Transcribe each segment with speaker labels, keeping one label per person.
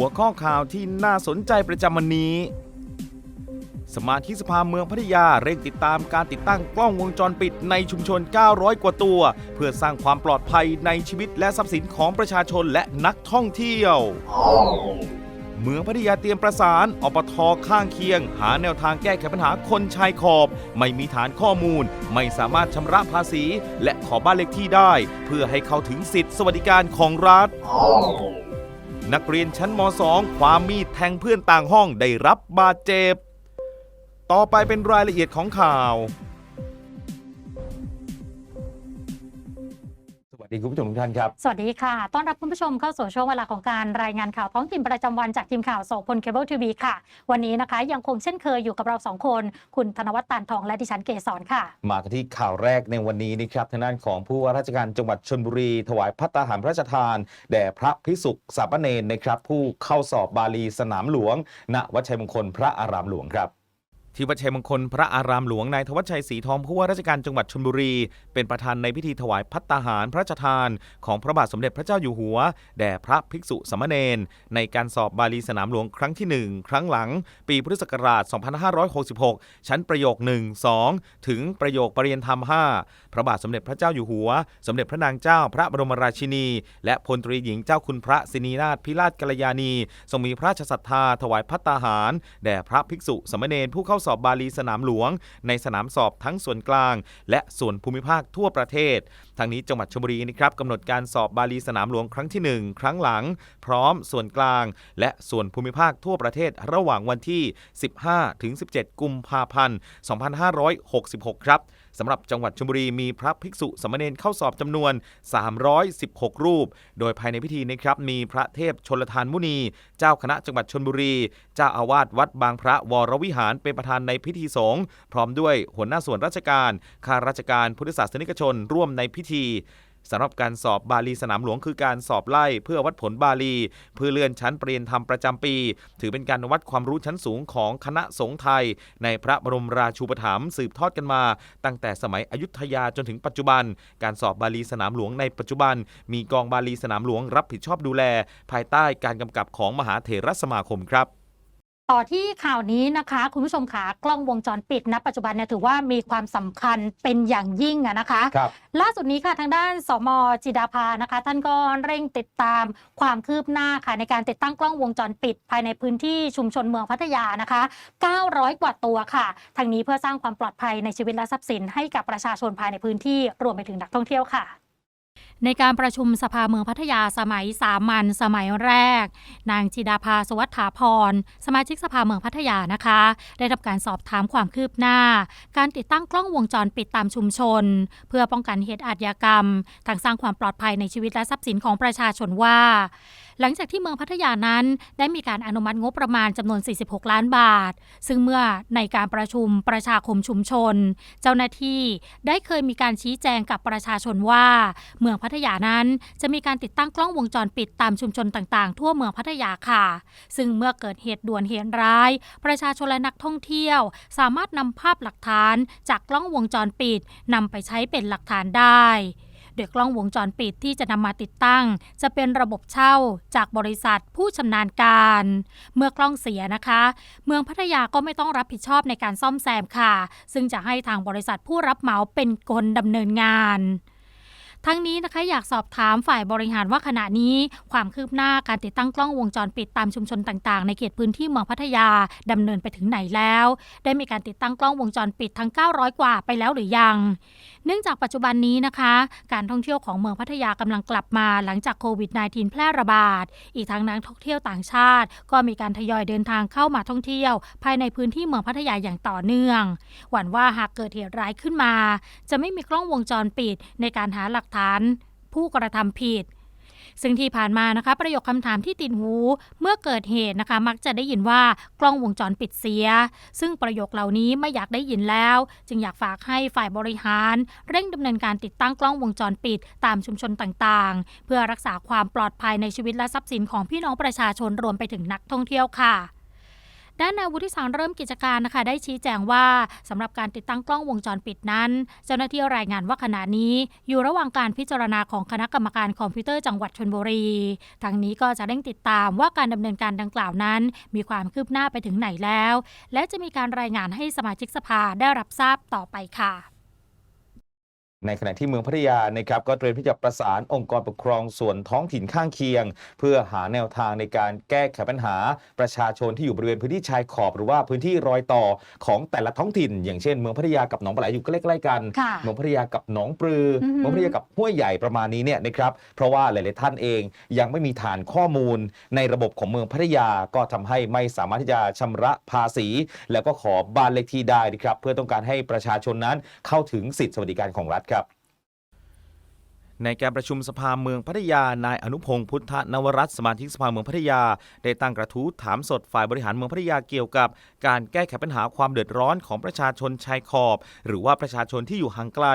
Speaker 1: หัวข้อข่าวที่น่าสนใจประจำวันนี้ สมาชิกสภาเมืองพัทยาเร่งติดตามการติดตั้งกล้องวงจรปิดในชุมชน 900 กว่าตัว เพื่อสร้างความปลอดภัยในชีวิตและทรัพย์สินของประชาชนและนักท่องเที่ยวเมืองพัทยาเตรียมประสานอปทข้างเคียง หาแนวทางแก้ไขปัญหาคนชายขอบ ไม่มีฐานข้อมูล ไม่สามารถชำระภาษี และขอบ้านเลขที่ได้ เพื่อให้เข้าถึงสิทธิสวัสดิการของรัฐ นักเรียนชั้นม .2 ความมีดแทงเพื่อนต่างห้องได้รับบาดเจ็บ ต่อไปเป็นรายละเอียดของข่าว วัสดีคุณผู้ชมทุกท่านครับ
Speaker 2: สวัสดีค่ะ ต้อนรับคุณผู้ชมเข้าสู่ช่วงเวลาของการรายงานข่าวท้องถิ่นประจำวันจากทีมข่าวโสพลเคเบิลทีวีค่ะ วันนี้นะคะยังคงเช่นเคยอยู่กับเราสองคน คุณธนวัฒน์ตานทองและดิฉันเกษรค่ะ
Speaker 1: มากันที่ข่าวแรกในวันนี้นะครับทางด้านของผู้ว่าราชการจังหวัดชนบุรี ถวายพัตตาหารพระราชทาน แด่พระพิสุกสามเณรนะครับผู้เข้าสอบบาลีสนามหลวง ณวัดชัยมงคลพระอารามหลวงครับ ที่วัดชัยมงคลพระอารามหลวงนายธวัชชัยศรีทองผู้ว่าราชการจังหวัดชลบุรี เป็นประธานในพิธีถวายพัตตาหารพระราชทานของพระบาทสมเด็จพระเจ้าอยู่หัว แด่พระภิกษุสมเณรในการสอบบาลีสนามหลวงครั้งที่ 1 ครั้งหลัง ปีพุทธศักราช 2566 ชั้นประโยค 1 2 ถึงประโยคปรริยนธรรม 5 พระบาทสมเด็จพระเจ้าอยู่หัว สมเด็จพระนางเจ้าพระบรมราชินี และพลตรีหญิงเจ้าคุณพระสินีนาถพิราชกัลยาณี ทรงมีพระราชศรัทธาถวายพัตตาหาร แด่พระภิกษุสมเณรผู้เข้าสอบบาลีสนามหลวง ในสนามสอบทั้งส่วนกลาง และส่วนภูมิภาคทั่วประเทศ ทางนี้จังหวัดชลบุรีนะครับกำหนดการสอบบาลีสนามหลวงครั้งที่ 1 ครั้งหลัง พร้อมส่วนกลาง และส่วนภูมิภาคทั่วประเทศระหว่างวันที่ 15-17 กุมภาพันธ์ 2566 ครับสำหรับจังหวัดชลบุรีมีพระภิกษุสมเณรเข้าสอบจำนวน 316 รูป โดยภายในพิธีนะครับมีพระเทพชนลทานมุนี เจ้าคณะจังหวัดชลบุรี เจ้าอาวาสวัดบางพระวรวิหารเป็นประธานในพิธีสงฆ์พร้อมด้วยหัวหน้าส่วนราชการข้าราชการพุทธศาสนิกชนร่วมในพิธี สำหรับการสอบบาลีสนามหลวงคือการสอบไล่เพื่อวัดผลบาลี เพื่อเลื่อนชั้นเปลี่ยนธรรมประจำปี ถือเป็นการวัดความรู้ชั้นสูงของคณะสงฆ์ไทย ในพระบรมราชูปถัมภ์สืบทอดกันมา ตั้งแต่สมัยอยุธยาจนถึงปัจจุบัน การสอบบาลีสนามหลวงในปัจจุบัน มีกองบาลีสนามหลวงรับผิดชอบดูแล ภายใต้การกำกับของมหาเถรสมาคมครับ
Speaker 2: ต่อที่ข่าวนี้นะคะ คุณผู้ชมค่ะกล้องวงจรปิดณปัจจุบันเนี่ยถือว่ามีความสำคัญเป็นอย่างยิ่งอะนะคะ
Speaker 1: ครับ
Speaker 2: ล่าสุดนี้ค่ะทางด้านสมจิดาภานะคะ ท่านก็เร่งติดตามความคืบหน้าค่ะในการติดตั้งกล้องวงจรปิด ภายในพื้นที่ชุมชนเมืองพัทยานะคะ 900 กว่าตัวค่ะทางนี้เพื่อสร้างความปลอดภัยในชีวิตและทรัพย์สินให้กับประชาชนภายในพื้นที่รวมไปถึงนักท่องเที่ยวค่ะ ในการประชุมสภาเมืองพัทยาสมัยสามัญสมัยแรก นางจิดาภาสวัสถาพร สมาชิกสภาเมืองพัทยานะคะ ได้รับการสอบถามความคืบหน้า การติดตั้งกล้องวงจรปิดตามชุมชน เพื่อป้องกันเหตุอาชญากรรมทางสร้างความปลอดภัยในชีวิตและทรัพย์สินของประชาชนว่า หลังจากที่เมืองพัทยานั้น ได้มีการอนุมัติงบประมาณจำนวน 46 ล้านบาท ซึ่งเมื่อในการประชุมประชาคมชุมชน เจ้าหน้าที่ได้เคยมีการชี้แจงกับประชาชนว่าเมืองพัทยานั้น จะมีการติดตั้งกล้องวงจรปิดตามชุมชนต่างๆ ทั่วเมืองพัทยาค่ะ ซึ่งเมื่อเกิดเหตุด่วนเหตุร้าย ประชาชนและนักท่องเที่ยว สามารถนำภาพหลักฐานจากกล้องวงจรปิดนำไปใช้เป็นหลักฐานได้โดยกล้องวงจรปิดที่จะนำมาติดตั้ง จะเป็นระบบเช่าจากบริษัทผู้ชำนาญการ เมื่อกล้องเสียนะคะ เมืองพัทยาก็ไม่ต้องรับผิดชอบในการซ่อมแซมค่ะ ซึ่งจะให้ทางบริษัทผู้รับเหมาเป็นคนดำเนินงาน ทั้งนี้นะคะอยากสอบถามฝ่ายบริหารว่าขณะนี้ ความคืบหน้าการติดตั้งกล้องวงจรปิดตามชุมชนต่างๆ ในเขตพื้นที่เมืองพัทยาดำเนินไปถึงไหนแล้ว ได้มีการติดตั้งกล้องวงจรปิดทั้ง 900 กว่าไปแล้วหรือยังเนื่องจากปัจจุบันนี้นะคะ การท่องเที่ยวของเมืองพัทยากำลังกลับมาหลังจากโควิด -19 แพร่ระบาด อีกทั้งนักท่องเที่ยวต่างชาติ ก็มีการทยอยเดินทางเข้ามาท่องเที่ยว ภายในพื้นที่เมืองพัทยาอย่างต่อเนื่อง หวั่นว่าหากเกิดเหตุร้ายขึ้นมา จะไม่มีกล้องวงจรปิดในการหาหลักฐาน ผู้กระทำผิด ซึ่งที่ผ่านมานะคะประโยคคำถามที่ติดหูเมื่อเกิดเหตุนะคะ มักจะได้ยินว่ากล้องวงจรปิดเสีย ซึ่งประโยคเหล่านี้ไม่อยากได้ยินแล้ว จึงอยากฝากให้ฝ่ายบริหาร เร่งดำเนินการติดตั้งกล้องวงจรปิด ตามชุมชนต่างๆ เพื่อรักษาความปลอดภัยในชีวิตและทรัพย์สินของพี่น้องประชาชนรวมไปถึงนักท่องเที่ยวค่ะ ด้านนายวุฒิสังเริ่มกิจการนะคะ ได้ชี้แจงว่าสำหรับการติดตั้งกล้องวงจรปิดนั้น เจ้าหน้าที่รายงานว่าขณะนี้ อยู่ระหว่างการพิจารณาของคณะกรรมการคอมพิวเตอร์จังหวัดชนบุรีทางนี้ก็จะเร่งติดตามว่าการดำเนินการดังกล่าวนั้น มีความคืบหน้าไปถึงไหนแล้ว และจะมีการรายงานให้สมาชิกสภาได้รับทราบต่อไปค่ะ
Speaker 1: ในขณะที่เมืองพัทยานะครับก็เตรียมที่จะประสานองค์กรปกครองส่วนท้องถิ่นข้างเคียง เพื่อหาแนวทางในการแก้ไขปัญหา ประชาชนที่อยู่บริเวณพื้นที่ชายขอบหรือว่าพื้นที่รอยต่อของแต่ละท้องถิ่น อย่างเช่น เมืองพัทยากับหนองปลาไหลอยู่ใกล้ๆกัน
Speaker 2: ค่ะ
Speaker 1: เมืองพัทยากับหนองปลืออ
Speaker 2: อหือ
Speaker 1: เมืองพัทยากับห้วยใหญ่ประมาณนี้เนี่ยนะครับเพราะว่าหลายๆท่านเองยังไม่มีฐานข้อมูล ในระบบของเมืองพัทยาก็ทำให้ไม่สามารถที่จะชำระภาษี แล้วก็ขอบ้านเลขที่ได้นะครับเพื่อต้องการให้ประชาชนนั้นเข้าถึงสิทธิสวัสดิการของรัฐครับ ในการประชุมสภาเมืองพัทยา นายอนุพงศ์พุทธนวรัตน์สมาชิกสภาเมืองพัทยา ได้ตั้งกระทู้ถามสดฝ่ายบริหารเมืองพัทยาเกี่ยวกับ การแก้ไขปัญหาความเดือดร้อนของประชาชนชายขอบ หรือว่าประชาชนที่อยู่ห่างไกล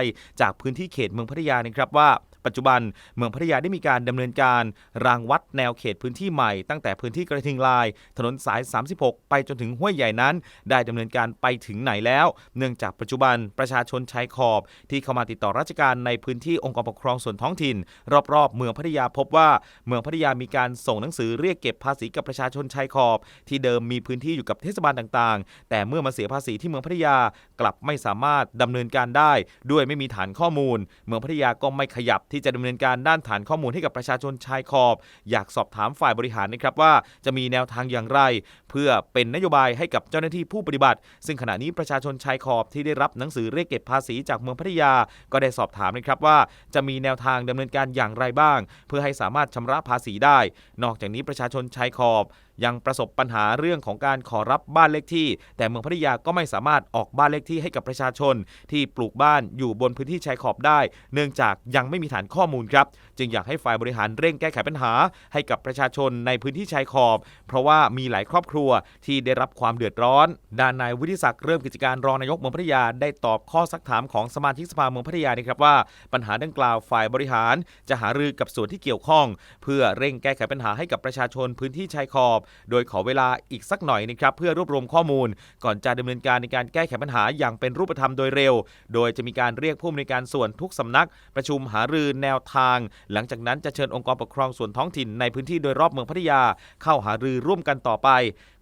Speaker 1: จากพื้นที่เขตเมืองพัทยานะครับว่า ปัจจุบันเมืองพัทยาได้มีการดำเนินการรางวัดแนวเขตพื้นที่ใหม่ตั้งแต่พื้นที่กระทิงลาย ถนนสาย 36 ไปจนถึงห้วยใหญ่นั้น ได้ดำเนินการไปถึงไหนแล้ว เนื่องจากปัจจุบันประชาชนชายขอบ ที่เข้ามาติดต่อราชการในพื้นที่องค์กรปกครองส่วนท้องถิ่น รอบๆ เมืองพัทยาพบว่าเมืองพัทยามีการส่งหนังสือเรียกเก็บภาษีกับประชาชนชายขอบ ที่เดิมมีพื้นที่อยู่กับเทศบาลต่างๆ แต่เมื่อมาเสียภาษีที่เมืองพัทยากลับไม่สามารถดำเนินการได้ ด้วยไม่มีฐานข้อมูล เมืองพัทยาก็ไม่ขยับที่จะดำเนินการด้านฐานข้อมูลให้กับประชาชนชายขอบ อยากสอบถามฝ่ายบริหารนะครับว่าจะมีแนวทางอย่างไร เพื่อเป็นนโยบายให้กับเจ้าหน้าที่ผู้ปฏิบัติ ซึ่งขณะนี้ประชาชนชายขอบที่ได้รับหนังสือเรียกเก็บภาษีจากเมืองพัทยา ก็ได้สอบถามนะครับว่า จะมีแนวทางดำเนินการอย่างไรบ้าง เพื่อให้สามารถชำระภาษีได้ นอกจากนี้ประชาชนชายขอบยังประสบปัญหาเรื่องของการขอรับบ้านเลขที่ แต่เมืองพัทยาก็ไม่สามารถออกบ้านเลขที่ให้กับประชาชน ที่ปลูกบ้านอยู่บนพื้นที่ชายขอบได้ เนื่องจากยังไม่มีฐานข้อมูลครับ จึงอยากให้ฝ่ายบริหารเร่งแก้ไขปัญหา ให้กับประชาชนในพื้นที่ชายขอบ เพราะว่ามีหลายครอบครัวที่ได้รับความเดือดร้อน ด้านนายวิทิศักดิ์เริ่มกิจการรองนายกเมืองพัทยาได้ตอบข้อซักถามของสมาชิกสภาเมืองพัทยานะครับว่า ปัญหาดังกล่าวฝ่ายบริหาร จะหารือกับส่วนที่เกี่ยวข้อง เพื่อเร่งแก้ไขปัญหาให้กับประชาชนพื้นที่ชายขอบ โดยขอเวลาอีกสักหน่อยนะครับเพื่อรวบรวมข้อมูล ก่อนจะดำเนินการในการแก้ไขปัญหาอย่างเป็นรูปธรรมโดยเร็ว โดยจะมีการเรียกผู้อำนวยการส่วนทุกสำนัก ประชุมหารือแนวทาง หลังจากนั้นจะเชิญองค์กรปกครองส่วนท้องถิ่นในพื้นที่โดยรอบเมืองพัทยา เข้าหารือร่วมกันต่อไป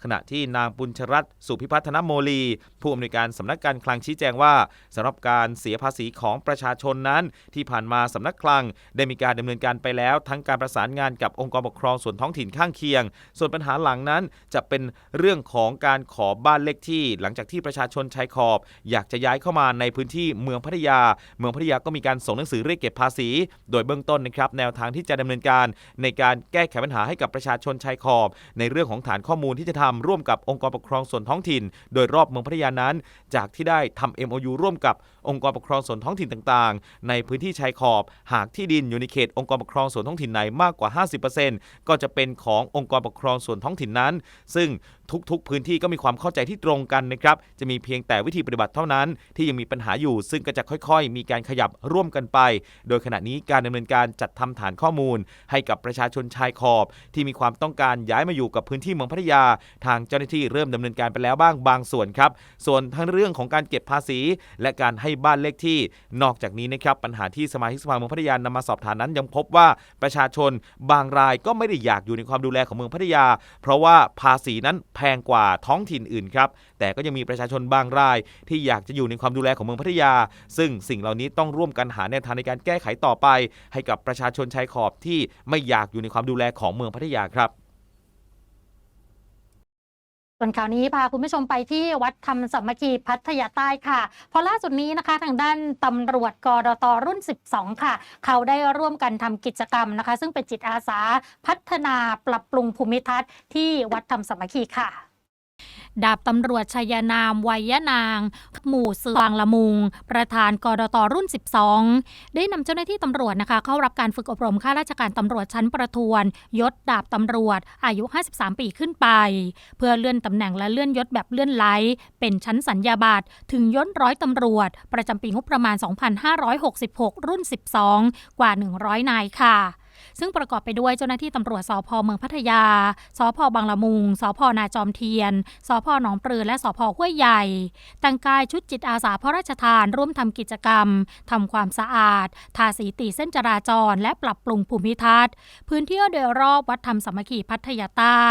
Speaker 1: ขณะที่นางปุญชรัตน์สุพิพัฒนโมลี ผู้อำนวยการสำนักการคลังชี้แจงว่าสำหรับการเสียภาษีของประชาชนนั้น ที่ผ่านมาสำนักคลังได้มีการดำเนินการไปแล้วทั้งการประสานงานกับองค์กรปกครองส่วนท้องถิ่นข้างเคียง ส่วนปัญหาหลังนั้นจะเป็นเรื่องของการขอบ้านเลขที่ หลังจากที่ประชาชนชายขอบ อยากจะย้ายเข้ามาในพื้นที่เมืองพัทยา เมืองพัทยาก็มีการส่งหนังสือเรียกเก็บภาษี โดยเบื้องต้นนะครับแนวทางที่จะดำเนินการ ในการแก้ไขปัญหาให้กับประชาชนชายขอบ ในเรื่องของฐานข้อมูลที่จะทำร่วมกับองค์กรปกครองส่วนท้องถิ่น โดยรอบเมืองพัทยานั้น จากที่ได้ทำ MOU ร่วมกับองค์กรปกครองส่วนท้องถิ่นต่างๆ ในพื้นที่ชายขอบ หากที่ดินอยู่ในเขตองค์กรปกครองส่วนท้องถิ่นไหนมากกว่า 50%ก็จะเป็นขององค์กรปกครองส่วนท้องถิ่นนั้น ซึ่ง ทุกๆ พื้นที่ก็มีความเข้าใจที่ตรงกันนะครับ จะมีเพียงแต่วิธีปฏิบัติเท่านั้น ที่ยังมีปัญหาอยู่ ซึ่งก็จะค่อยๆ มีการขยับร่วมกันไป โดยขณะนี้การดำเนินการจัดทำฐานข้อมูล ให้กับประชาชนชายขอบ ที่มีความต้องการย้ายมาอยู่กับพื้นที่เมืองพัทยา ทางเจ้าหน้าที่เริ่มดำเนินการไปแล้วบ้างบางส่วนครับ ส่วนทั้งเรื่องของการเก็บภาษี และการให้บ้านเลขที่ นอกจากนี้นะครับปัญหาที่สมาชิกสภาเมืองพัทยานำมาสอบถามนั้นยังพบว่าประชาชนบางรายก็ไม่ได้อยากอยู่ในความดูแลของเมืองพัทยา เพราะว่าภาษีนั้นแพพงกว่าท้องถิ่นอื่นครับ แต่ก็ยังมีประชาชนบางราย ที่อยากจะอยู่ในความดูแลของเมืองพัทยา ซึ่งสิ่งเหล่านี้ต้องร่วมกันหาแนวทางในการแก้ไขต่อไป ให้กับประชาชนชายขอบที่ไม่อยากอยู่ในความดูแลของเมืองพัทยาครับ
Speaker 2: ส่วนข่าวนี้พาคุณผู้ชมไปที่วัดธรรมสมัคคีพัทยาใต้ค่ะ เพราะล่าสุดนี้นะคะ ทางด้านตำรวจกรตรุ่น 12 ค่ะ เขาได้ร่วมกันทำกิจกรรมนะคะ ซึ่งเป็นจิตอาสาพัฒนาปรับปรุงภูมิทัศน์ที่วัดธรรมสมัคคีค่ะ ดาบตำรวจชัยนามวัยนาง หมู่สืบางละมุง ประธานกรตรุ่น 12 ได้นำเจ้าหน้าที่ตำรวจนะคะ เข้ารับการฝึกอบรมข้าราชการตำรวจชั้นประทวนยศดาบตำรวจ อายุ 53 ปีขึ้นไป เพื่อเลื่อนตำแหน่งและเลื่อนยศแบบเลื่อนไหลเป็นชั้นสัญญาบัตรถึงยศร้อยตำรวจ ประจำปีงบประมาณ 2566 รุ่น 12 กว่า 100 นายค่ะ ซึ่งประกอบไปด้วยเจ้าหน้าที่ตำรวจสพเมืองพัทยา สพบางละมุง สพนาจอมเทียน สพหนองปลือ และสพห้วยใหญ่ แต่งกายชุดจิตอาสาพระราชทาน ร่วมทำกิจกรรมทำความสะอาด ทาสีตีเส้นจราจร และปรับปรุงภูมิทัศน์ พื้นที่โดยรอบวัดธรรมสมัคคีพัทยาใต้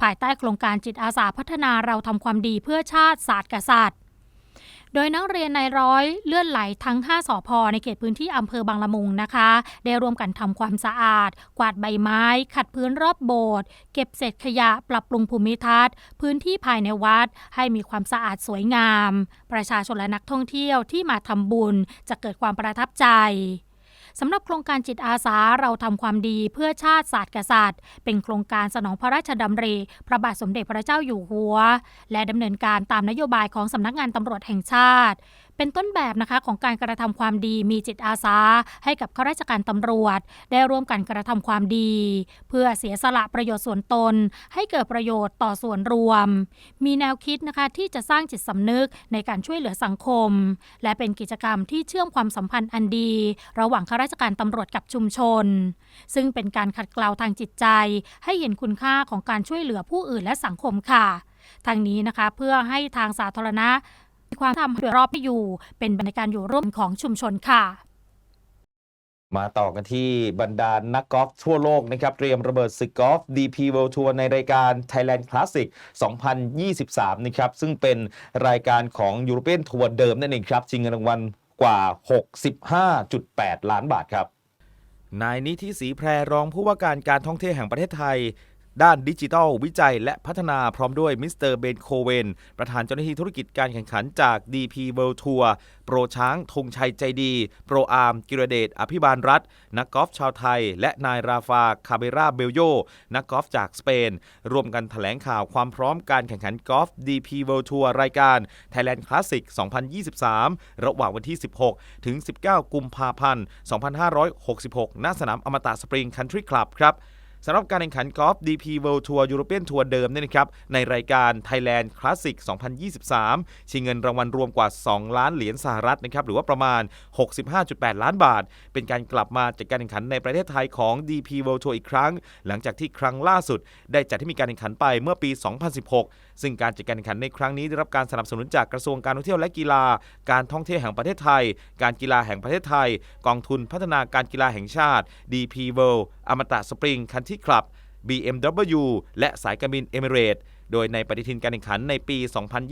Speaker 2: ภายใต้โครงการจิตอาสาพัฒนาเราทำความดีเพื่อชาติศาสตร์กษัตริย์ โดยนักเรียนในร้อยเลื่อนไหลทั้ง 5สอพอในเขตพื้นที่อำเภอบางละมุงนะคะ ได้ร่วมกันทำความสะอาด กวาดใบไม้ ขัดพื้นรอบโบสถ์เก็บเศษขยะปรับปรุงภูมิทัศน์ พื้นที่ภายในวัดให้มีความสะอาดสวยงาม ประชาชนและนักท่องเที่ยวที่มาทำบุญจะเกิดความประทับใจ สำหรับโครงการจิตอาสาเราทำความดีเพื่อชาติศาสตร์กษัตริย์ เป็นโครงการสนองพระราชดำริ พระบาทสมเด็จพระเจ้าอยู่หัว และดำเนินการตามนโยบายของสำนักงานตำรวจแห่งชาติ เป็นต้นแบบนะคะของการกระทำความดีมีจิตอาสา ให้กับข้าราชการตำรวจ ได้ร่วมกันกระทำความดี เพื่อเสียสละประโยชน์ส่วนตน ให้เกิดประโยชน์ต่อส่วนรวม มีแนวคิดนะคะที่จะสร้างจิตสำนึกในการช่วยเหลือสังคม และเป็นกิจกรรมที่เชื่อมความสัมพันธ์อันดี ระหว่างข้าราชการตำรวจกับชุมชน ซึ่งเป็นการขัดเกลาทางจิตใจ ให้เห็นคุณค่าของการช่วยเหลือผู้อื่นและสังคมค่ะทางนี้นะคะเพื่อให้ทางสาธารณะ ความทำให้รอบที่อยู่ เป็นบรรยากาศอยู่ร่วมของชุมชนค่ะ
Speaker 1: มาต่อกันที่บรรดานักกอล์ฟทั่วโลกนะครับ เตรียมระเบิดศึกกอล์ฟ DP World Tour ในรายการ Thailand Classic 2023 นะครับ ซึ่งเป็นรายการของ European Tour เดิมนั่นเองครับ ชิงเงินรางวัลกว่า 65.8 ล้านบาทครับนายนิธิศรีแพรรองผู้ว่าการการท่องเที่ยวแห่งประเทศไทย ด้านดิจิทัลวิจัยและพัฒนาพร้อมด้วยมิสเตอร์เบนโคเวน ประธานเจ้าหน้าที่ธุรกิจการแข่งขันจาก DP World Tour โปรช้างธงชัยใจดี โปรอาร์ม กิรเดชอภิบาลรัฐ นักกอล์ฟชาวไทย และนายราฟา คาเบราเบลโย นักกอล์ฟจากสเปน ร่วมกันถแถลงข่าวความพร้อมการแข่งขันกอล์ฟ DP World Tour รายการ Thailand Classic 2023 ระหว่างวันที่ 16 ถึง 19 กุมภาพันธ์ 2566 ณ สนามอมตะสปริงคันทรีคลับครับ สำหรับการแข่งขันกอล์ฟ DP World Tour European Tour เดิมเนี่ยนะครับในรายการ Thailand Classic 2023 ชิงเงินรางวัลรวมกว่า 2 ล้านเหรียญสหรัฐนะครับหรือว่าประมาณ 65.8 ล้านบาท เป็นการกลับมาจัดการแข่งขันในประเทศไทยของ DP World Tour อีกครั้ง หลังจากที่ครั้งล่าสุด ได้จัดให้มีการแข่งขันไปเมื่อปี 2016 ซึ่งการจัดการแข่งขันในครั้งนี้ได้รับการสนับสนุนจากกระทรวงการท่องเที่ยวและกีฬา การท่องเที่ยวแห่งประเทศไทย การกีฬาแห่งประเทศไทย กองทุนพัฒนาการกีฬาแห่งชาติ DP World อมตะสปริงคันที่คลับ BMW และสายการบินเอมิเรต โดยในปฏิทินการแข่งขันในปี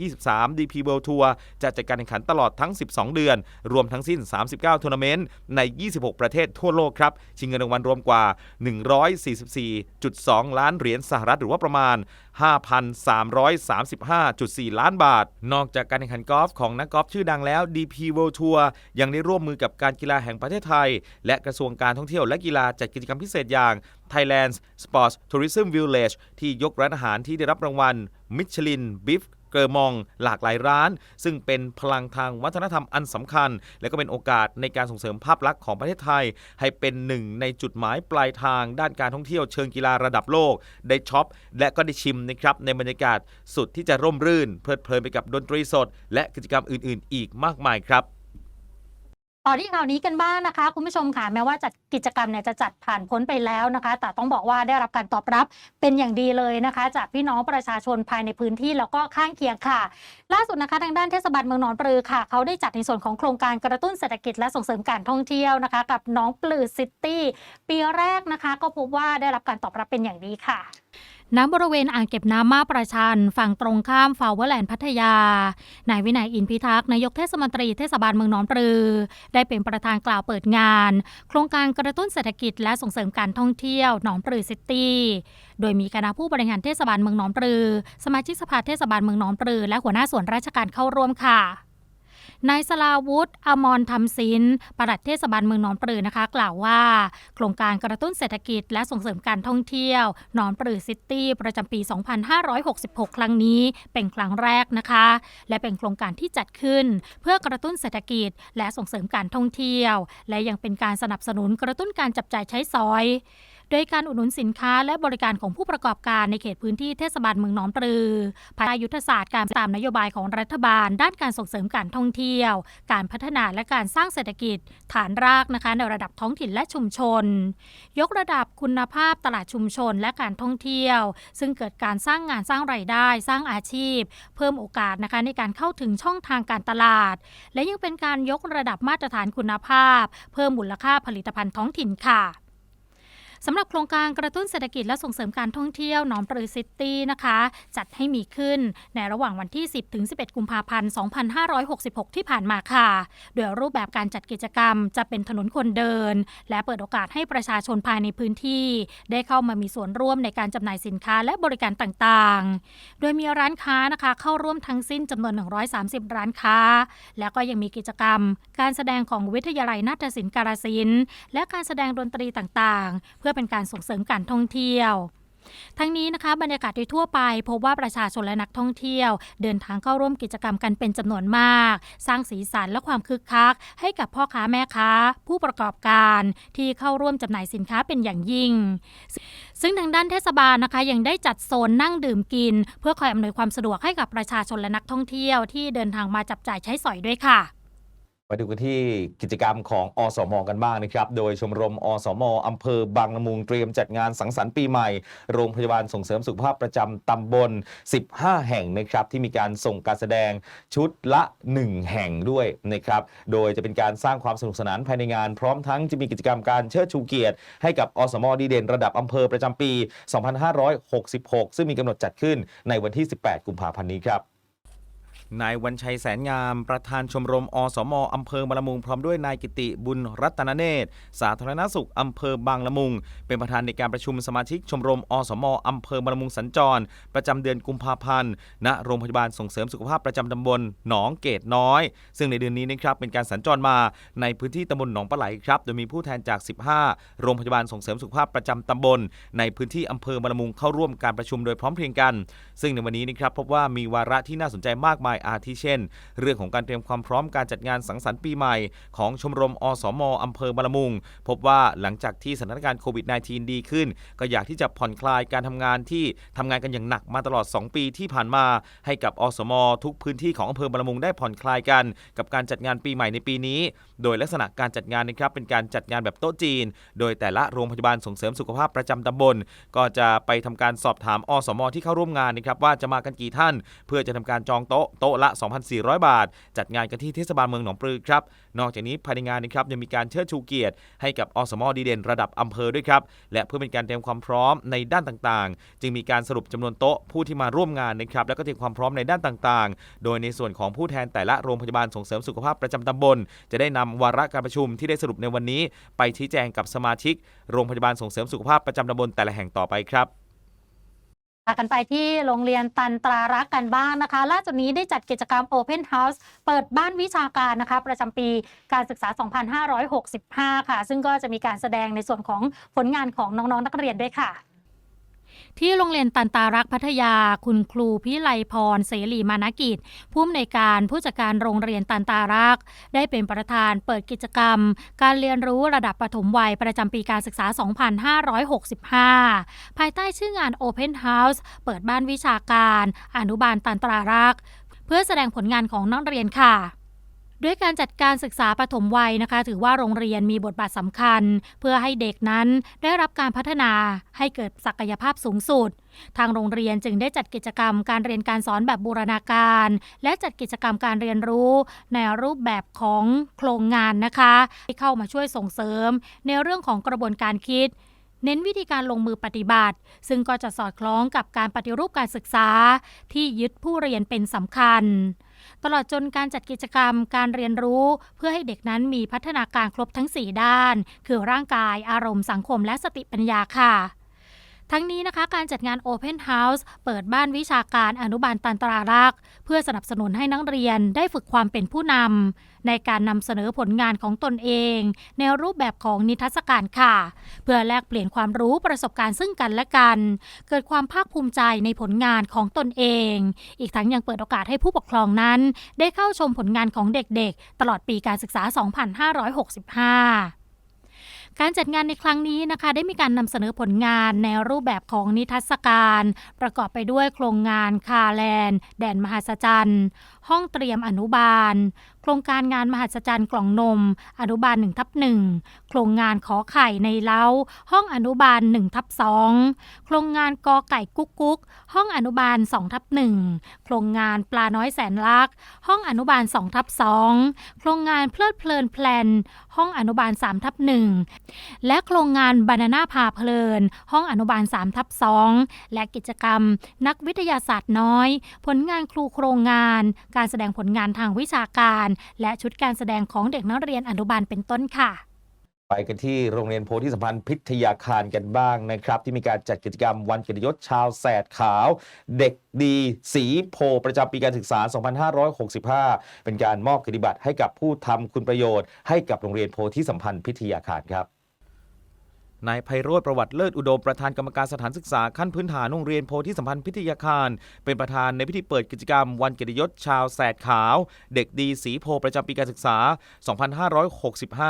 Speaker 1: 2023 DP World Tour จะจัดการแข่งขันตลอดทั้ง 12 เดือน รวมทั้งสิ้น 39ทัวร์นาเมนต์ใน 26 ประเทศทั่วโลกครับ ชิงเงินรางวัลรวมกว่า 144.2 ล้านเหรียญสหรัฐหรือว่าประมาณ 5,335.4 ล้านบาท นอกจากการแข่งขันกอล์ฟของนักกอล์ฟชื่อดังแล้ว DP World Tour ยังได้ร่วมมือกับการกีฬาแห่งประเทศไทย และกระทรวงการท่องเที่ยวและกีฬาจัดกิจกรรมพิเศษอย่าง Thailand Sports Tourism Village ที่ยกร้านอาหารที่ได้รับรางวัล Michelin Beef เกอร์มองหลากหลายร้าน ซึ่งเป็นพลังทางวัฒนธรรมอันสำคัญ และก็เป็นโอกาสในการส่งเสริมภาพลักษณ์ของประเทศไทย ให้เป็นหนึ่งในจุดหมายปลายทางด้านการท่องเที่ยวเชิงกีฬาระดับโลก ได้ช็อป และก็ได้ชิมนะครับในบรรยากาศสุดที่จะร่มรื่น เพลิดเพลินไปกับดนตรีสด และกิจกรรมอื่น ๆ อีกมากมายครับ
Speaker 2: ต่อที่ข่าวนี้กันบ้างนะคะ คุณผู้ชมค่ะแม้ว่าจัดกิจกรรมเนี่ยจะจัดผ่านพ้นไปแล้วนะคะ แต่ต้องบอกว่าได้รับการตอบรับเป็นอย่างดีเลยนะคะ จากพี่น้องประชาชนภายในพื้นที่แล้วก็ข้างเคียงค่ะ ล่าสุดนะคะทางด้านเทศบาลเมืองหนองปลือค่ะ เขาได้จัดในส่วนของโครงการกระตุ้นเศรษฐกิจและส่งเสริมการท่องเที่ยวนะคะ กับน้องปลือซิตี้ปีแรกนะคะ ก็พบว่าได้รับการตอบรับเป็นอย่างดีค่ะ ณบริเวณอ่างเก็บน้ำมาประชัน ฝั่งตรงข้ามฟาวเวอร์แลนด์พัทยา นายวินัยอินพิทักษ์นายกเทศมนตรีเทศบาลเมืองหนองปลือ ได้เป็นประธานกล่าวเปิดงาน โครงการกระตุ้นเศรษฐกิจและส่งเสริมการท่องเที่ยวหนองปลือซิตี้ โดยมีคณะผู้บริหารเทศบาลเมืองหนองปลือ สมาชิกสภาเทศบาลเมืองหนองปลือ และหัวหน้าส่วนราชการเข้าร่วมค่ะ นายสลาวุฒิอมรธรรมศิลป์ปลัดเทศบาลเมืองหนองปลือนะคะ กล่าวว่า โครงการกระตุ้นเศรษฐกิจและส่งเสริมการท่องเที่ยวหนองปลือซิตี้ประจำปี 2566 ครั้งนี้เป็นครั้งแรกนะคะ และเป็นโครงการที่จัดขึ้น เพื่อกระตุ้นเศรษฐกิจ และส่งเสริมการท่องเที่ยว และยังเป็นการสนับสนุนกระตุ้นการจับจ่ายใช้สอย โดยการอุดหนุนสินค้าและบริการของผู้ประกอบการในเขตพื้นที่เทศบาลเมืองหนองปลือ ภายใต้ยุทธศาสตร์การตามนโยบายของรัฐบาล ด้านการส่งเสริมการท่องเที่ยว การพัฒนาและการสร้างเศรษฐกิจ ฐานรากนะคะในระดับท้องถิ่นและชุมชน ยกระดับคุณภาพตลาดชุมชนและการท่องเที่ยว ซึ่งเกิดการสร้างงานสร้างไรายได้ สร้างอาชีพ เพิ่มโอกาสนะคะในการเข้าถึงช่องทางการตลาด และยังเป็นการยกระดับมาตรฐานคุณภาพ เพิ่มมูลค่าผลิตภัณฑ์ท้องถิ่นค่ะ สำหรับโครงการกระตุ้นเศรษฐกิจและส่งเสริมการท่องเที่ยวหนองปลือซิตี้นะคะ จัดให้มีขึ้นในระหว่างวันที่ 10ถึง11 กุมภาพันธ์ 2566 ที่ผ่านมาค่ะ โดยรูปแบบการจัดกิจกรรมจะเป็นถนนคนเดิน และเปิดโอกาสให้ประชาชนภายในพื้นที่ ได้เข้ามามีส่วนร่วมในการจำหน่ายสินค้าและบริการต่างๆ โดยมีร้านค้านะคะเข้าร่วมทั้งสิ้นจำนวน 130 ร้านค้า แล้วก็ยังมีกิจกรรม การแสดงของวิทยาลัยนาฏศิลป์การสินธุ์และการแสดงดนตรีต่างๆพื่อเป็นการส่งเสริมการท่องเที่ยวทั้งนี้นะคะบรรยากาศโดยทั่วไปพบว่าประชาชนและนักท่องเที่ยว เดินทางเข้าร่วมกิจกรรมกันเป็นจำนวนมาก สร้างสีสันและความคึกคัก ให้กับพ่อค้าแม่ค้า ผู้ประกอบการที่เข้าร่วมจำหน่ายสินค้าเป็นอย่างยิ่ง ซึ่งทางด้านเทศบาลนะคะยังได้จัดโซนนั่งดื่มกิน เพื่อคอยอำนวยความสะดวกให้กับประชาชนและนักท่องเที่ยวที่เดินทางมาจับจ่ายใช้สอยด้วยค่ะ
Speaker 1: ไปดูกันที่กิจกรรมของอสมกันบ้างนะครับ โดยชมรมอสมอำเภอบางละมุงเตรียมจัดงานสังสรรค์ปีใหม่ โรงพยาบาลส่งเสริมสุขภาพประจำตำบล 15 แห่งนะครับ ที่มีการส่งการแสดงชุดละ 1 แห่งด้วยนะครับ โดยจะเป็นการสร้างความสนุกสนานภายในงาน พร้อมทั้งจะมีกิจกรรมการเชิดชูเกียรติ ให้กับอสมดีเด่นระดับอำเภอประจำปี 2566 ซึ่งมีกำหนดจัดขึ้นในวันที่ 18 กุมภาพันธ์นี้ครับ นายวันชัยแสนงาม ประธานชมรมอสมอำเภอบางละมุง พร้อมด้วยนายกิติบุญรัตนเนตรสาธารณสุขอำเภอบางละมุง เป็นประธานในการประชุมสมาชิกชมรมอสมอำเภอบางละมุงสัญจร ประจำเดือนกุมภาพันธ์ณโรงพยาบาลส่งเสริมสุขภาพประจำตำบลหนองเกตน้อย ซึ่งในเดือนนี้นะครับเป็นการสัญจรมาในพื้นที่ตำบลหนองปลาไหลครับโดยมีผู้แทนจาก 15 โรงพยาบาลส่งเสริมสุขภาพประจำตำบล ในพื้นที่อำเภอบางละมุงเข้าร่วมการประชุมโดยพร้อมเพรียงกัน ซึ่งในวันนี้นะครับพบว่ามีวาระที่น่าสนใจมากมายอาทิเช่น เรื่องของการเตรียมความพร้อมการจัดงานสังสรรค์ปีใหม่ ของชมรมอสมอำเภอบางละมุง พบว่าหลังจากที่สถานการณ์โควิด -19 ดีขึ้น ก็อยากที่จะผ่อนคลายการทำงานที่ทำงานกันอย่างหนักมาตลอด 2 ปีที่ผ่านมา ให้กับอสม ทุกพื้นที่ของอำเภอบางละมุงได้ผ่อนคลายกัน กับการจัดงานปีใหม่ในปีนี้ โดยลักษณะการจัดงานนะครับเป็นการจัดงานแบบโต๊ะจีน โดยแต่ละโรงพยาบาลส่งเสริมสุขภาพประจำตำบล ก็จะไปทำการสอบถามอสมที่เข้าร่วมงานนะครับว่าจะมากันกี่ท่าน เพื่อจะทำการจองโต๊ะโต๊ะละ 2,400 บาท จัดงานกันที่เทศบาลเมืองหนองปลือครับนอกจากนี้ภายในงานนะครับยังมีการเชิดชูเกียรติ ให้กับอสมดีเด่นระดับอำเภอด้วยครับและเพื่อเป็นการเตรียมความพร้อมในด้านต่างๆ จึงมีการสรุปจำนวนโต๊ะผู้ที่มาร่วมงานนะครับแล้วก็เตรียมความพร้อมในด้านต่างๆ โดยในส่วนของผู้แทนแต่ละโรงพยาบาลส่งเสริมสุขภาพประจำตำบล จะได้นำวาระการประชุมที่ได้สรุปในวันนี้ ไปชี้แจงกับสมาชิก โรงพยาบาลส่งเสริมสุขภาพประจำตำบลแต่ละแห่งต่อไปครับ
Speaker 2: พากันไปที่โรงเรียนตันตรารักกันบ้างนะคะล่าสุดนี้ได้จัดกิจกรรม Open House เปิดบ้านวิชาการนะคะประจำปีการศึกษา 2565 ค่ะ ซึ่งก็จะมีการแสดงในส่วนของผลงานของน้องๆนักเรียนด้วยค่ะ ที่โรงเรียนตันตารักพัทยา คุณครูพิไลพรเสรีมานกิจ ผู้อำนวยการผู้จัดการโรงเรียนตันตารัก ได้เป็นประธานเปิดกิจกรรม การเรียนรู้ระดับปฐมวัยประจำปีการศึกษา 2565 ภายใต้ชื่องาน Open House เปิดบ้านวิชาการ อนุบาลตันตารัก เพื่อแสดงผลงานของนักเรียนค่ะ ด้วยการจัดการศึกษาปฐมวัยนะคะ ถือว่าโรงเรียนมีบทบาทสำคัญ เพื่อให้เด็กนั้นได้รับการพัฒนาให้เกิดศักยภาพสูงสุด ทางโรงเรียนจึงได้จัดกิจกรรมการเรียนการสอนแบบบูรณาการ และจัดกิจกรรมการเรียนรู้ ในรูปแบบของโครงงานนะคะ ที่เข้ามาช่วยส่งเสริม ในเรื่องของกระบวนการคิดเน้นวิธีการลงมือปฏิบัติ ซึ่งก็จะสอดคล้องกับการปฏิรูปการศึกษา ที่ยึดผู้เรียนเป็นสำคัญ ตลอดจนการจัดกิจกรรมการเรียนรู้ เพื่อให้เด็กนั้นมีพัฒนาการครบทั้ง 4 ด้าน คือร่างกาย อารมณ์สังคม และสติปัญญาค่ะทั้งนี้นะคะการจัดงาน Open House เปิดบ้านวิชาการอนุบาลตันตรารักษ์ เพื่อสนับสนุนให้นักเรียนได้ฝึกความเป็นผู้นำ ในการนำเสนอผลงานของตนเอง ในรูปแบบของนิทรรศการค่ะ เพื่อแลกเปลี่ยนความรู้ประสบการณ์ซึ่งกันและกัน เกิดความภาคภูมิใจในผลงานของตนเอง อีกทั้งยังเปิดโอกาสให้ผู้ปกครองนั้น ได้เข้าชมผลงานของเด็กๆ ตลอดปีการศึกษา 2565การจัดงานในครั้งนี้นะคะ ได้มีการนำเสนอผลงานในรูปแบบของนิทรรศการ ประกอบไปด้วยโครงงานคาแลนด์แดนมหัศจรรย์ ห้องเตรียมอนุบาล ครงการงานมหัศจรรย์กล่องนม อนุบาล1ทับ1โครงงานขอไข่ในเล้า ห้องอนุบาล1ทับ2โครงงานกอไก่กุ๊กกุ๊กห้องอนุบาล2ทับ1โครงงานปลาน้อยแสนลัก ห้องอนุบาล2ทับ2โครงงานเพลิดเพลินแพลน ห้องอนุบาล3ทับ1และโครงงานบานาน่าพาเพลิน ห้องอนุบาล3ทับ2และกิจกรรม นักวิทยาศาสตร์น้อย ผลงานครูโครงงาน การแสดงผลงานทางวิชาการ และชุดการแสดงของเด็กนักเรียนอนุบาลเป็นต้นค่ะ
Speaker 1: ไปกันที่โรงเรียนโพธิสัมพันธ์พิทยาคารกันบ้างนะครับ ที่มีการจัดกิจกรรมวันเกียรติยศชาวแสดขาว เด็กดีสีโพประจำปีการศึกษา 2565 เป็นการมอบเกียรติบัตรให้กับผู้ทำคุณประโยชน์ ให้กับโรงเรียนโพธิสัมพันธ์พิทยาคารครับ นายไพโรธประวัติเลิศอุดมประธานกรรมการสถานศึกษาขั้นพื้นฐานโรงเรียนโพธิสัมพันธ์พิทยาคาร เป็นประธานในพิธีเปิดกิจกรรม วันเกียรติยศชาวแสดขาว เด็กดีสีโพประจำปีการศึกษา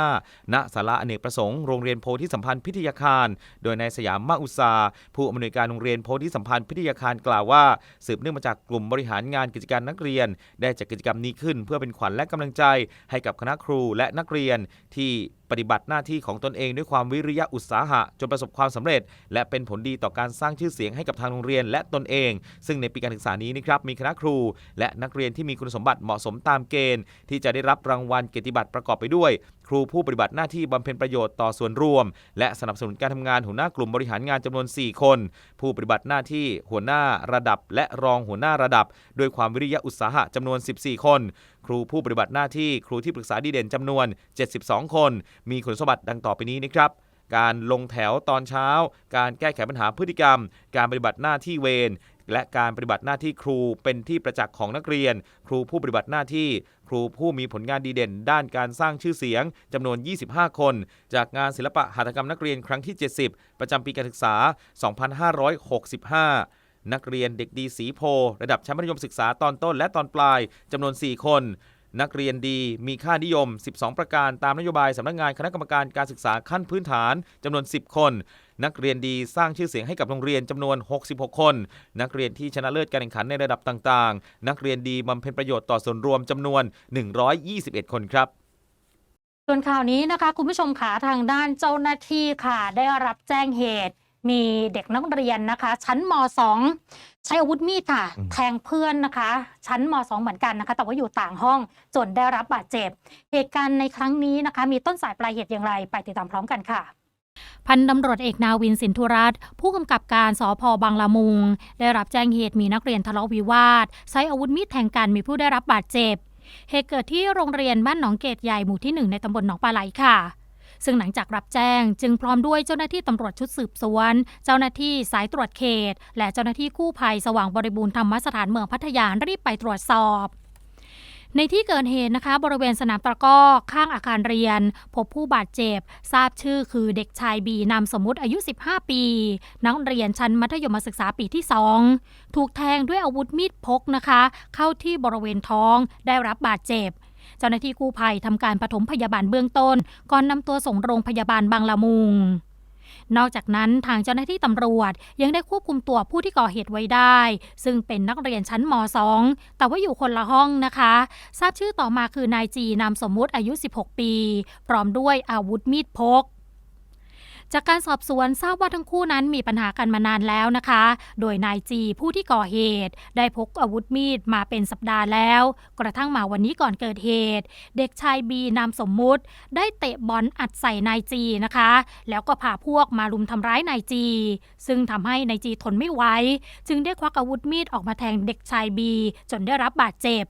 Speaker 1: 2565 ณศาลาอเนกประสงค์โรงเรียนโพธิสัมพันธ์พิทยาคาร โดยนายสยามมาอุตสาผู้อำนวยการโรงเรียนโพธิสัมพันธ์พิทยาคารกล่าวว่า สืบเนื่องมาจากกลุ่มบริหารงานกิจการนักเรียน ได้จัดกิจกรรมนี้ขึ้น เพื่อเป็นขวัญและกำลังใจให้กับคณะครูและนักเรียนที่ ปฏิบัติหน้าที่ของตนเองด้วยความวิริยะอุตสาหะจนประสบความสำเร็จ และเป็นผลดีต่อการสร้างชื่อเสียงให้กับทางโรงเรียนและตนเอง ซึ่งในปีการศึกษานี้นะครับมีคณะครู และนักเรียนที่มีคุณสมบัติเหมาะสมตามเกณฑ์ ที่จะได้รับรางวัลเกียรติบัตรประกอบไปด้วย ครูผู้ปฏิบัติหน้าที่บำเพ็ญประโยชน์ต่อส่วนรวม และสนับสนุนการทำงานหัวหน้ากลุ่มบริหารงานจำนวน 4 คน ผู้ปฏิบัติหน้าที่หัวหน้าระดับ และรองหัวหน้าระดับด้วยความวิริยะอุตสาหะจำนวน 14 คน ครูผู้ปฏิบัติหน้าที่ครูที่ปรึกษาดีเด่นจำนวน 72 คน มีคุณสมบัติดังต่อไปนี้นะครับการลงแถวตอนเช้า การแก้ไขปัญหาพฤติกรรม การปฏิบัติหน้าที่เวร และการปฏิบัติหน้าที่ครูเป็นที่ประจักษ์ของนักเรียน ครูผู้ปฏิบัติหน้าที่ ครูผู้มีผลงานดีเด่น ด้านการสร้างชื่อเสียงจำนวน 25 คน จากงานศิลปะหัตถกรรมนักเรียนครั้งที่ 70 ประจำปีการศึกษา 2565นักเรียนเด็กดีสีโพ ระดับชั้นมัธยมศึกษาตอนต้นและตอนปลายจำนวน 4 คน นักเรียนดีมีค่านิยม 12 ประการตามนโยบายสำนักงานคณะกรรมการการศึกษาขั้นพื้นฐานจำนวน 10 คน นักเรียนดีสร้างชื่อเสียงให้กับโรงเรียนจำนวน 66 คน นักเรียนที่ชนะเลิศการแข่งขันในระดับต่างๆ นักเรียนดีบำเพ็ญประโยชน์ต่อส่วนรวมจำนวน 121 คนครับ
Speaker 2: ส่วนข่าวนี้นะคะ คุณผู้ชมขาทางด้านเจ้าหน้าที่ค่ะ ได้รับแจ้งเหตุ มีเด็กนักเรียนนะคะ ชั้นม 2 ใช้อาวุธมีดค่ะ
Speaker 1: อืม
Speaker 2: แทงเพื่อนนะคะ ชั้นม 2 เหมือนกันนะคะ แต่ว่าอยู่ต่างห้องจนได้รับบาดเจ็บ เหตุการณ์ในครั้งนี้นะคะ มีต้นสายปลายเหตุอย่างไร ไปติดตามพร้อมกันค่ะพันตำรวจเอกนาวินสินธุรัตน์ผู้กำกับการสพบางละมุง ได้รับแจ้งเหตุมีนักเรียนทะเลาะวิวาทใช้อาวุธมีดแทงกันมีผู้ได้รับบาดเจ็บ เหตุเกิดที่โรงเรียนบ้านหนองเกตใหญ่หมู่ที่ 1 ในตำบลหนองปลาไหลค่ะ ซึ่งหลังจากรับแจ้งจึงพร้อมด้วยเจ้าหน้าที่ตำรวจชุดสืบสวน เจ้าหน้าที่สายตรวจเขต และเจ้าหน้าที่กู้ภัยสว่างบริบูรณ์ธรรมสถานเมืองพัทยารีบไปตรวจสอบในที่เกิดเหตุนะคะ บริเวณสนามตะก้อข้างอาคารเรียน พบผู้บาดเจ็บ ทราบชื่อคือเด็กชายบีนามสมมุติอายุ 15 ปี นักเรียนชั้นมัธยมศึกษาปีที่ 2 ถูกแทงด้วยอาวุธมีดพกนะคะ เข้าที่บริเวณท้องได้รับบาดเจ็บ เจ้าหน้าที่กู้ภัยทำการปฐมพยาบาลเบื้องต้น ก่อนนำตัวส่งโรงพยาบาลบางละมุงนอกจากนั้นทางเจ้าหน้าที่ตำรวจยังได้ควบคุมตัวผู้ที่ก่อเหตุไว้ได้ ซึ่งเป็นนักเรียนชั้นม .2 แต่ว่าอยู่คนละห้องนะคะ ทราบชื่อต่อมาคือนายจีนามสมมุติอายุ 16 ปี พร้อมด้วยอาวุธมีดพก จากการสอบสวนทราบว่าทั้งคู่นั้นมีปัญหากันมานานแล้วนะคะ โดยนายจีผู้ที่ก่อเหตุ ได้พกอาวุธมีดมาเป็นสัปดาห์แล้ว กระทั่งมาวันนี้ก่อนเกิดเหตุ เด็กชายบีนามสมมุติ ได้เตะบอลอัดใส่นายจีนะคะ แล้วก็พาพวกมารุมทำร้ายนายจี ซึ่งทำให้นายจีทนไม่ไหวจึงได้ควักอาวุธมีดออกมาแทงเด็กชายบี จนได้รับบาดเจ็บ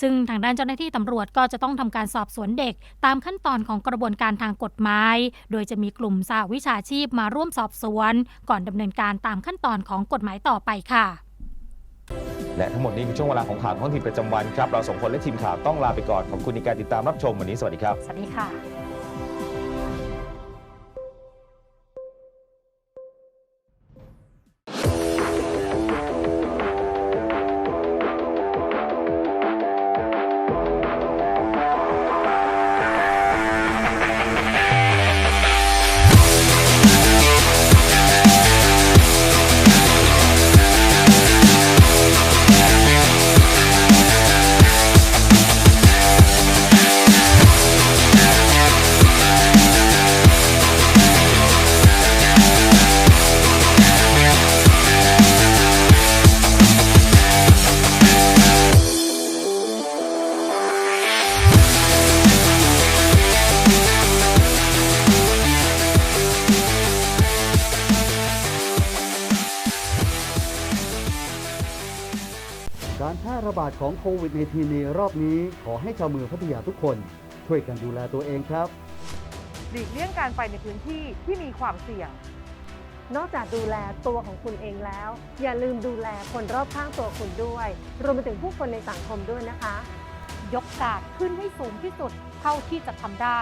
Speaker 2: ซึ่งทางด้านเจ้าหน้าที่ตำรวจก็จะต้องทำการสอบสวนเด็ก ตามขั้นตอนของกระบวนการทางกฎหมาย โดยจะมีกลุ่มสาวิชาชีพมาร่วมสอบสวน ก่อนดำเนินการตามขั้นตอนของกฎหมายต่อไปค่ะ
Speaker 1: และทั้งหมดนี้คือช่วงเวลาของข่าวท้องถิ่นประจำวันครับ เราสองคนและทีมข่าวต้องลาไปก่อน ขอบคุณในการติดตามรับชมวันนี้ สวัสดีครับ
Speaker 2: สวัสดีค่ะ
Speaker 3: ระบาดของโควิด -19 ในรอบนี้ ขอให้ชาวเมืองพัทยาทุกคน ช่วยกันดูแลตัวเองครับ
Speaker 4: หลีกเลี่ยงการไปในพื้นที่ที่มีความเสี่ยง
Speaker 5: นอกจากดูแลตัวของคุณเองแล้ว อย่าลืมดูแลคนรอบข้างตัวคุณด้วย รวมไปถึงผู้คนในสังคมด้วยนะคะ
Speaker 2: ยกกาดขึ้นให้สูงที่สุดเท่าที่จะทำได้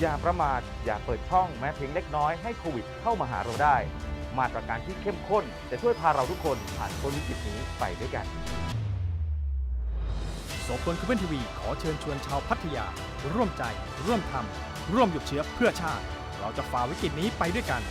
Speaker 1: อย่าประมาทอย่าเปิดช่องแม้เพียงเล็กน้อยให้โควิดเข้ามาหาเราได้ มาตรการที่เข้มข้น จะช่วยพาเราทุกคนผ่านพ้นวิกฤตนี้ไปด้วยกัน
Speaker 6: โสพลคุเวนทีวีขอเชิญชวนชาวพัทยา ร่วมใจ ร่วมทำร่วมหยุดเชื้อเพื่อชาติ เราจะฝ่าวิกฤตนี้ไปด้วยกัน